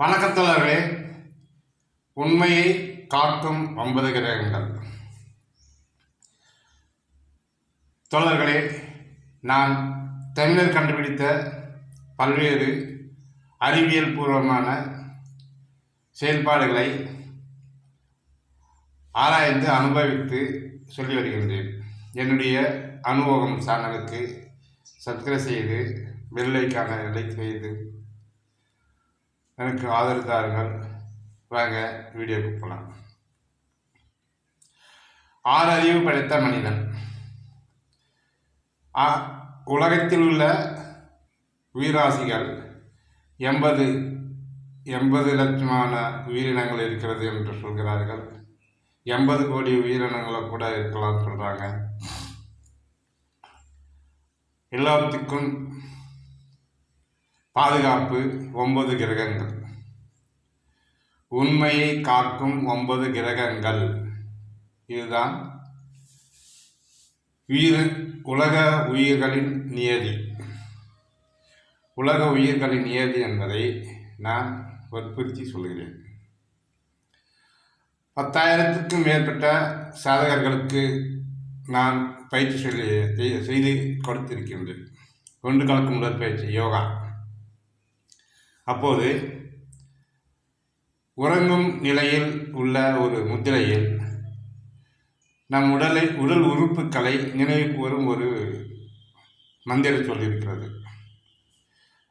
வணக்கத்தோழர்களே உண்மையை காக்கும் ஒன்பது கிரகங்கள். தோழர்களே நான் தமிழர் கண்டுபிடித்த பல்வேறு அறிவியல் பூர்வமான செயல்பாடுகளை ஆராய்ந்து அனுபவித்து சொல்லி வருகின்றேன். என்னுடைய அனுபவம் சேனலுக்கு சப்ஸ்கிரைப் செய்து வெள்ளைக்கான நிலை செய்து எனக்கு ஆதரவு தாருங்கள் வாங்க வீடியோக்கு போகலாம் ஆறு அறிவு படைத்த மனிதன். ஆ- உலகத்தில் உள்ள உயிராசிகள் எண்பது எண்பது லட்சமான உயிரினங்கள் இருக்கிறது என்று சொல்கிறார்கள். எண்பது கோடி உயிரினங்களை கூட இருக்கலாம் சொல்கிறாங்க எல்லாத்துக்கும் பாதுகாப்பு ஒன்பது கிரகங்கள். உண்மையை காக்கும் ஒன்பது கிரகங்கள். இதுதான் உயிர் உலக உயிர்களின் நியதி. உலக உயிர்களின் நியதி என்பதை நான் வற்புறுத்தி சொல்கிறேன் பத்தாயிரத்துக்கும் மேற்பட்ட சாதகர்களுக்கு நான் பயிற்சி சொல்லி செய்- செய்து கொடுத்திருக்கின்றேன். ஒன்று கலக்கும் உடற்பயிற்சி யோகா. அப்போது உறங்கும் நிலையில் உள்ள ஒரு முத்திரையில் நம் உடலை உடல் உறுப்புகளை நினைவு கூறும் ஒரு மந்திரம் சொல்லியிருக்கிறது.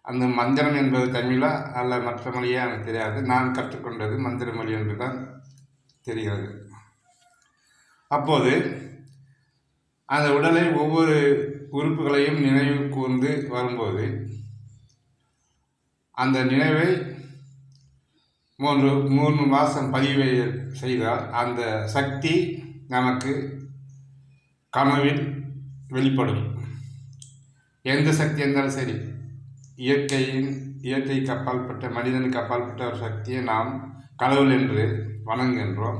அந்த மந்திரம் என்பது தமிழா அல்ல மற்ற மொழியா எனக்கு தெரியாது. நான் கற்றுக்கொண்டது மந்திர மொழி என்று தான் தெரிகிறது. அப்போது அந்த உடலை ஒவ்வொரு உறுப்புகளையும் நினைவு கூர்ந்து வரும்போது அந்த நினைவை மூன்று மூணு மாதம் பதிவு செய்தால் அந்த சக்தி நமக்கு கனவில் வெளிப்படும். எந்த சக்தி இருந்தாலும் சரி இயற்கையின் இயற்கைக்கு அப்பாற்பட்ட மனிதனுக்கு அப்பாற்பட்ட ஒரு சக்தியை நாம் கடவுள் என்று வணங்குகின்றோம்.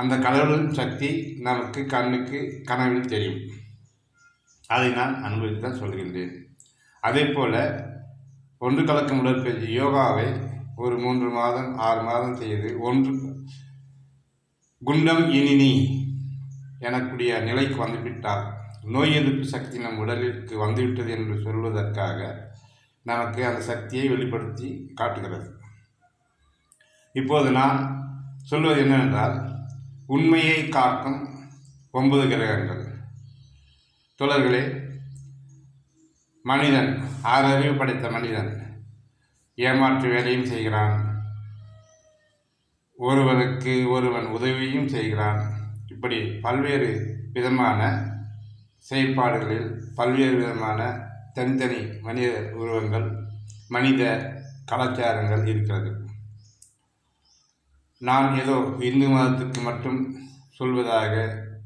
அந்த கடவுளின் சக்தி நமக்கு கண்ணுக்கு கனவில் தெரியும். அதை நான் அனுபவித்து தான் சொல்கின்றேன். அதே போல் ஒன்று கலக்கும் உடற்பயிற்சி யோகாவை ஒரு மூன்று மாதம் ஆறு மாதம் செய்து ஒன்று குண்டம் இனினி எனக்கூடிய நிலைக்கு வந்துவிட்டால் நோய் எதிர்ப்பு சக்தி நம் உடலிற்கு வந்துவிட்டது என்று சொல்வதற்காக நமக்கு அந்த சக்தியை வெளிப்படுத்தி காட்டுகிறது. இப்போது நான் சொல்வது என்னவென்றால் உண்மையை காக்கும் ஒன்பது கிரகங்கள். தொடர்களே மனிதன் ஆறு அறிவு படைத்த மனிதன் ஏமாற்று வேலையும் செய்கிறான். ஒருவனுக்கு ஒருவன் உதவியும் செய்கிறான். இப்படி பல்வேறு விதமான செயல்பாடுகளில் பல்வேறு விதமான தனித்தனி மனித உருவங்கள் மனித கலாச்சாரங்கள் இருக்கிறது. நான் ஏதோ இந்து மதத்துக்கு மட்டும் சொல்வதாக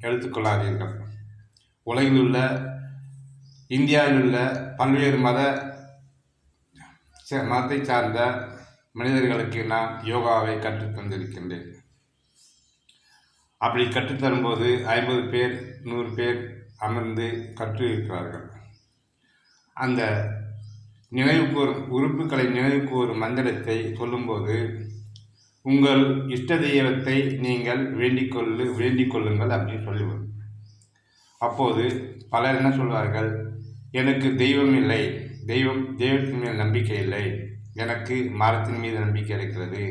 எடுத்துக்கொள்ளாதீர்கள் உலகில் உள்ள இந்தியாவில் உள்ள பல்வேறு மத ச- மதத்தை சார்ந்த மனிதர்களுக்கு நான் யோகாவை கற்றுத்தந்திருக்கின்றேன் அப்படி கற்றுத்தரும்போது ஐம்பது பேர் நூறு பேர் அமர்ந்து கற்று இருக்கிறார்கள் அந்த நினைவு கூறும் உறுப்புகளை நினைவு கூறும் மந்திரத்தை சொல்லும்போது உங்கள் இஷ்ட தெய்வத்தை நீங்கள் வேண்டிக் கொள்ளு வேண்டிக் கொள்ளுங்கள் அப்படின்னு சொல்லுவோம் அப்போது பலர் என்ன சொல்வார்கள்? எனக்கு தெய்வம் இல்லை. தெய்வம் தெய்வத்தின் மேல் நம்பிக்கை இல்லை. எனக்கு மரத்தின் மீது நம்பிக்கை இருக்கிறது.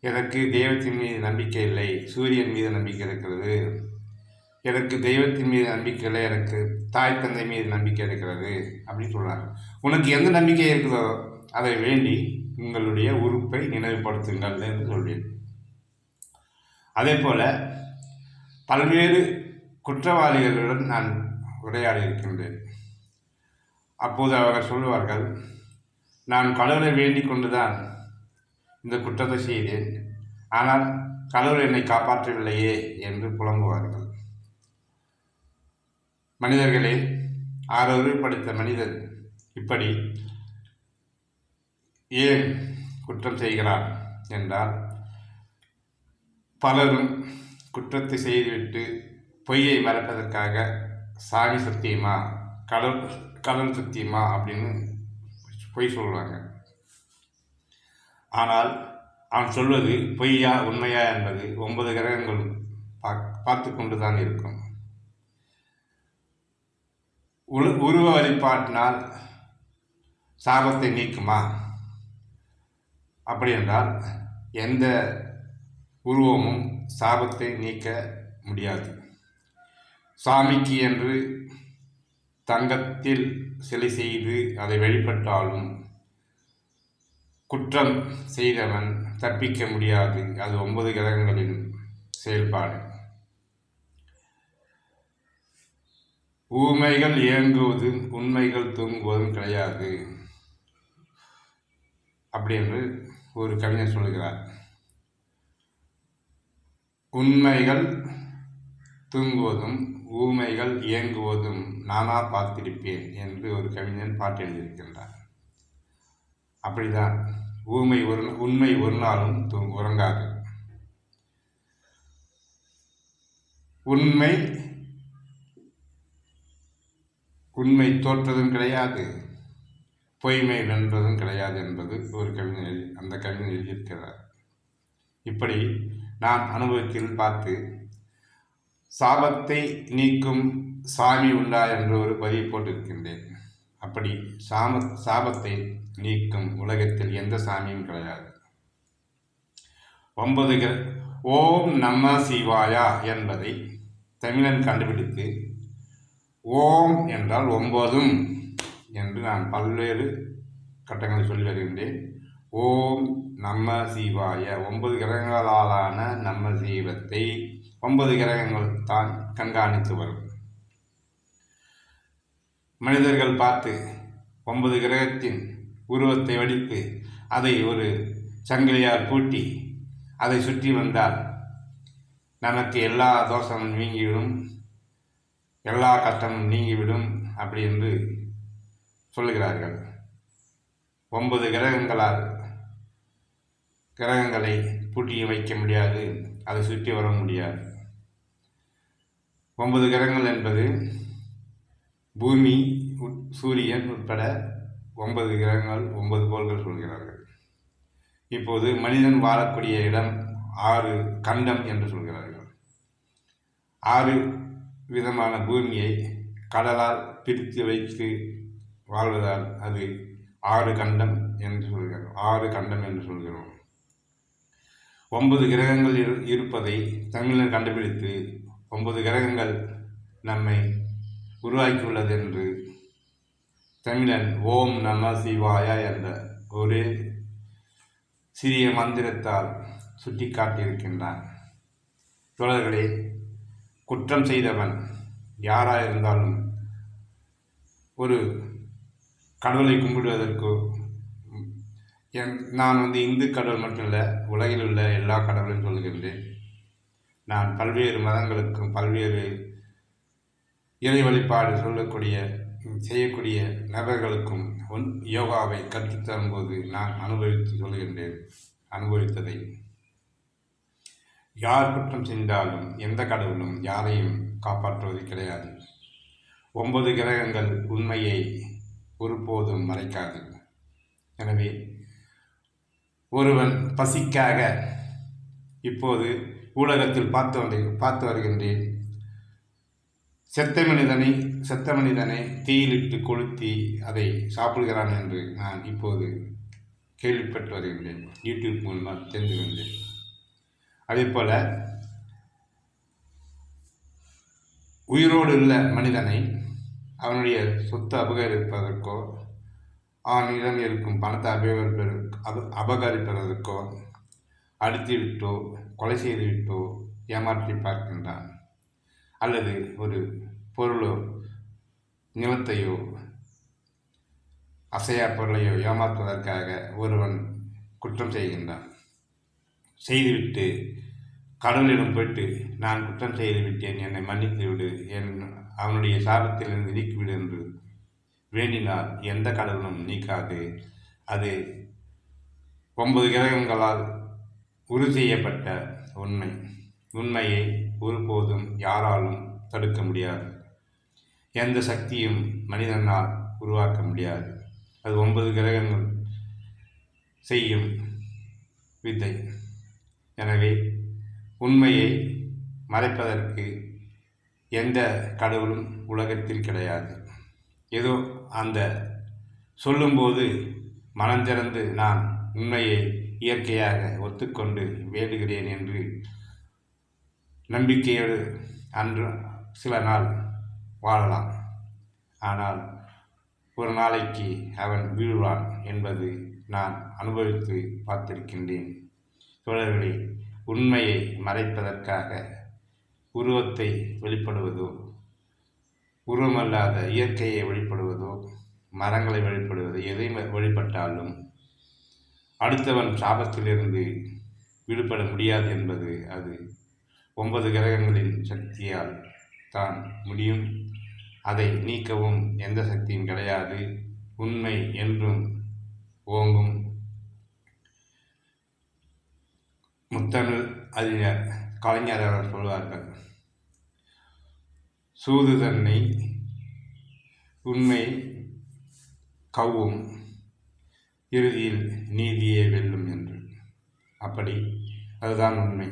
எனக்கு தெய்வத்தின் மீது நம்பிக்கை இல்லை. சூரியன் மீது நம்பிக்கை இருக்கிறது. எனக்கு தெய்வத்தின் மீது நம்பிக்கை இல்லை. எனக்கு தாய் தந்தை மீது நம்பிக்கை இருக்கிறது. அப்படின்னு சொல்கிறாங்க உனக்கு எந்த நம்பிக்கை இருக்குதோ அதை வேண்டி உங்களுடைய உறுப்பை நினைவுபடுத்துங்கள் என்று சொல்வேன். அதே போல் பல்வேறு குற்றவாளிகளுடன் நான் உரையாடி இருக்கின்றேன். அப்போது அவர்கள் சொல்லுவார்கள் நான் கடவுளை வேண்டிக் கொண்டுதான் இந்த குற்றத்தை செய்தேன். ஆனால் கடவுள் என்னை காப்பாற்றவில்லையே என்று புலம்புவார்கள். மனிதர்களே ஆறறிவு மனிதர் இப்படி ஏன் குற்றம் செய்கிறார் என்றால் பலரும் குற்றத்தை செய்துவிட்டு பொய்யை மறைப்பதற்காக சாமி சத்தியமா கடல் கடல் சத்தியமா அப்படின்னு பொய் சொல்லுவாங்க. ஆனால் அவன் சொல்வது பொய்யா உண்மையா என்பது ஒன்பது கிரகங்கள் பார்த்து கொண்டு தான் இருக்கும். உரு உருவ வழிபாட்டினால் சாபத்தை நீக்குமா? அப்படி என்றால் எந்த உருவமும் சாபத்தை நீக்க முடியாது. சாமிக்கு என்று தங்கத்தில் சிலை செய்து அதை வழிபட்டாலும் குற்றம் செய்தவன் தப்பிக்க முடியாது. அது ஒன்பது கிரகங்களின் செயல்பாடு. ஊமைகள் இயங்குவதும் உண்மைகள் தூங்குவதும் கிடையாது. அப்படி என்று ஒரு கவிஞர் சொல்கிறார் உண்மைகள் தூங்குவதும் ஊமைகள் இயங்குவதும் நானா பார்த்திருப்பேன் என்று ஒரு கவிஞன் பாட்டு எழுதியிருக்கின்றார். அப்படிதான் ஊமை ஒரு உண்மை ஒரு நாளும் தூங்கு உறங்காது. உண்மை உண்மை தோற்றதும் கிடையாது பொய்மை வென்றதும் கிடையாது என்பது ஒரு கவிஞர் அந்த கவிஞர் எழுதியிருக்கிறார். இப்படி நான் அனுபவத்தில் பார்த்து சாபத்தை நீக்கும் சாமி உண்டா என்று ஒரு பதிவு போட்டிருக்கின்றேன். அப்படி சாம சாபத்தை நீக்கும் உலகத்தில் எந்த சாமியும் கிடையாது. ஒன்பது ஓம் நம சிவாயா என்பதை தமிழன் கண்டுபிடித்து ஓம் என்றால் ஒன்பதும் என்று நான் பல்வேறு கட்டங்களை சொல்லி வருகின்றேன். ஓம் நம்ம சிவாய ஒன்பது கிரகங்களாலான நம்ம சீவத்தை ஒன்பது கிரகங்கள் தான் கண்காணித்து வரும் மனிதர்கள் பார்த்து ஒன்பது கிரகத்தின் உருவத்தை வடித்து அதை ஒரு சங்கிலியால் பூட்டி அதை சுற்றி வந்தால் நமக்கு எல்லா தோஷமும் நீங்கிவிடும் எல்லா கஷ்டமும் நீங்கிவிடும் அப்படி என்று சொல்லுகிறார்கள். ஒன்பது கிரகங்களால் கிரகங்களை பூட்டியும் வைக்க முடியாது அதை சுற்றி வர முடியாது. ஒன்பது கிரகங்கள் என்பது பூமி சூரியன் உட்பட ஒன்பது கிரகங்கள் ஒன்பது கோள்கள் சொல்கிறார்கள். இப்போது மனிதன் வாழக்கூடிய இடம் ஆறு கண்டம் என்று சொல்கிறார்கள். ஆறு விதமான பூமியை கடலால் பிரித்து வைத்து வாழ்வதால் அது ஆறு கண்டம் என்று சொல்கிறோம் ஆறு கண்டம் என்று சொல்கிறோம். ஒன்பது கிரகங்கள் இரு இருப்பதை தமிழர் கண்டுபிடித்து ஒன்பது கிரகங்கள் நம்மை உருவாக்கியுள்ளது என்று தமிழன் ஓம் நம சிவாயா என்ற ஒரு சிறிய மந்திரத்தால் சுட்டி காட்டியிருக்கின்றான் தோழர்களே குற்றம் செய்தவன் யாராக இருந்தாலும் ஒரு கடவுளை கும்பிடுவதற்கோ என் நான் வந்து இந்து கடவுள் மட்டும் இல்லை உலகில் உள்ள எல்லா கடவுளையும் சொல்கின்றேன் நான் பல்வேறு மதங்களுக்கும் பல்வேறு இறை வழிபாடு சொல்லக்கூடிய செய்யக்கூடிய நபர்களுக்கும் ஒன் யோகாவை கற்றுத்தரும்போது நான் அனுபவித்து சொல்கின்றேன் அனுபவித்ததை. யார் குற்றம் சென்றாலும் எந்த கடவுளும் யாரையும் காப்பாற்றுவது கிடையாது. ஒன்பது கிரகங்கள் உண்மையை ஒருபோதும் மறைக்காது. எனவே ஒருவன் பசிக்காக இப்போது ஊடகத்தில் பார்த்து வந்து பார்த்து வருகின்றேன். செத்த மனிதனை செத்த மனிதனை தீயிலிட்டு கொளுத்தி அதை சாப்பிடுகிறான் என்று நான் இப்போது கேள்விப்பட்டு வருகின்றேன். யூடியூப் மூலமாக தெரிந்து கொண்டேன். அதே போல் உயிரோடு உள்ள மனிதனை அவனுடைய சொத்து அபகரிப்பதற்கோ அவனிடம் இருக்கும் பணத்தை அபகரிப்பதற்கு அப அபகரிப்பதற்கோ அடித்துவிட்டோ கொலை செய்துவிட்டோ ஏமாற்றி பார்க்கின்றான். அல்லது ஒரு பொருளோ நிலத்தையோ அசையா பொருளையோ ஏமாற்றுவதற்காக ஒருவன் குற்றம் செய்கின்றான். செய்துவிட்டு கடவுளிடம் போயிட்டு நான் குற்றம் செய்து விட்டேன் என்னை மன்னித்து விடு என் அவனுடைய சாபத்திலிருந்து நீக்கிவிடு என்று வேண்டினால் எந்த கடவுளும் நீக்காது. அது ஒன்பது கிரகங்களால் உறுதி செய்யப்பட்ட உண்மை. உண்மையை ஒருபோதும் யாராலும் தடுக்க முடியாது. எந்த சக்தியும் மனிதனால் உருவாக்க முடியாது. அது ஒன்பது கிரகங்கள் செய்யும் வித்தை. எனவே உண்மையை மறைப்பதற்கு எந்த கடவுளும் உலகத்தில் கிடையாது. ஏதோ அந்த சொல்லும்போது மனந்திறந்து நான் உண்மையை இயற்கையாக ஒத்துக்கொண்டு வேண்டுகிறேன் என்று நம்பிக்கையோடு அன்று சில நாள் வாழலாம். ஆனால் ஒரு நாளைக்கு அவன் வீழ்வான் என்பது நான் அனுபவித்து பார்த்திருக்கின்றேன். தோழர்களே உண்மையை மறைப்பதற்காக உருவத்தை வெளிப்படுவதோ உருவமல்லாத இயற்கையை வழிபடுவதோ மரங்களை வழிபடுவதோ எதை வழிபட்டாலும் அடுத்தவன் சாபத்திலிருந்து விடுபட முடியாது என்பது அது ஒன்பது கிரகங்களின் சக்தியால் தான் முடியும். அதை நீக்கவும் எந்த சக்தியும் கிடையாது. உண்மை என்றும் ஓங்கும். முத்தமிழ் அறிஞர் கலைஞர் அவர் சொல்வார்கள். சூது தன்னை உண்மை கவ்வும் இறுதியில் நீதியே வெல்லும் என்று. அப்படி அதுதான் உண்மை.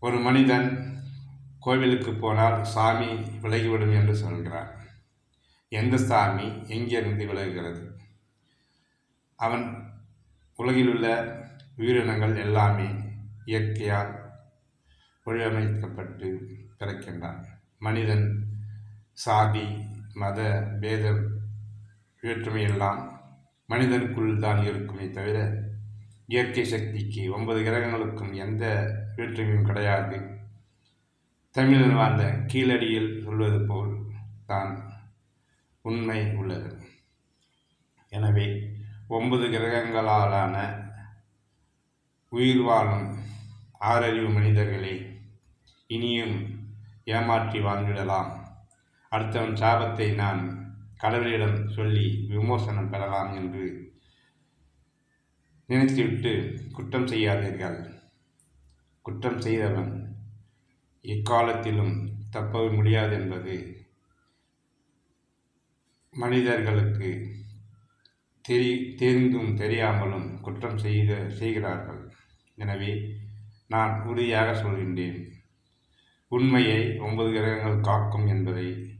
ஒரு மனிதன் கோவிலுக்கு போனால் சாமி விலகிவிடும் என்று சொல்கிறார் எந்த சாமி? எங்கிருந்து விலகுகிறது? அவன் உலகில் உள்ள உயிரினங்கள் எல்லாமே இயற்கையால் ஒழுங்கமைக்கப்பட்டு பிறக்கின்றான். மனிதன் சாதி மத பேத வேற்றுமையெல்லாம் மனிதனுக்குள் தான் இருக்குமே தவிர இயற்கை சக்திக்கு ஒன்பது கிரகங்களுக்கும் எந்த வேற்றுமையும் கிடையாது. தமிழன் வாழ்ந்த கீழடியில் சொல்வது போல் தான் உண்மை உள்ளது. எனவே ஒன்பது கிரகங்களாலான உயிர் வாழும் ஆறறிவு மனிதர்களே இனியும் ஏமாற்றி வாழ்ந்துவிடலாம் அடுத்தவன் சாபத்தை நான் கடவுளிடம் சொல்லி விமோசனம் பெறலாம் என்று நினைத்துவிட்டு குற்றம் செய்யாதீர்கள். குற்றம் செய்தவன் எக்காலத்திலும் தப்பவே முடியாது என்பது மனிதர்களுக்கு தெரி தெரிந்தும் தெரியாமலும் குற்றம் செய்த செய்கிறார்கள். எனவே நான் உறுதியாக சொல்கின்றேன். உண்மையை ஒன்பது கிரகங்கள் காக்கும் என்பதை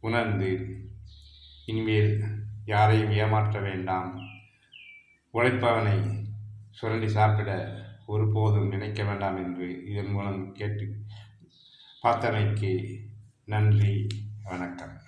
உணர்ந்து இனிமேல் யாரையும் ஏமாற்ற வேண்டாம். உழைப்பவனை சுரண்டி சாப்பிட ஒருபோதும் நினைக்க வேண்டாம் என்று இதன் மூலம் கேட்டு பார்த்தமைக்கு நன்றி வணக்கம்.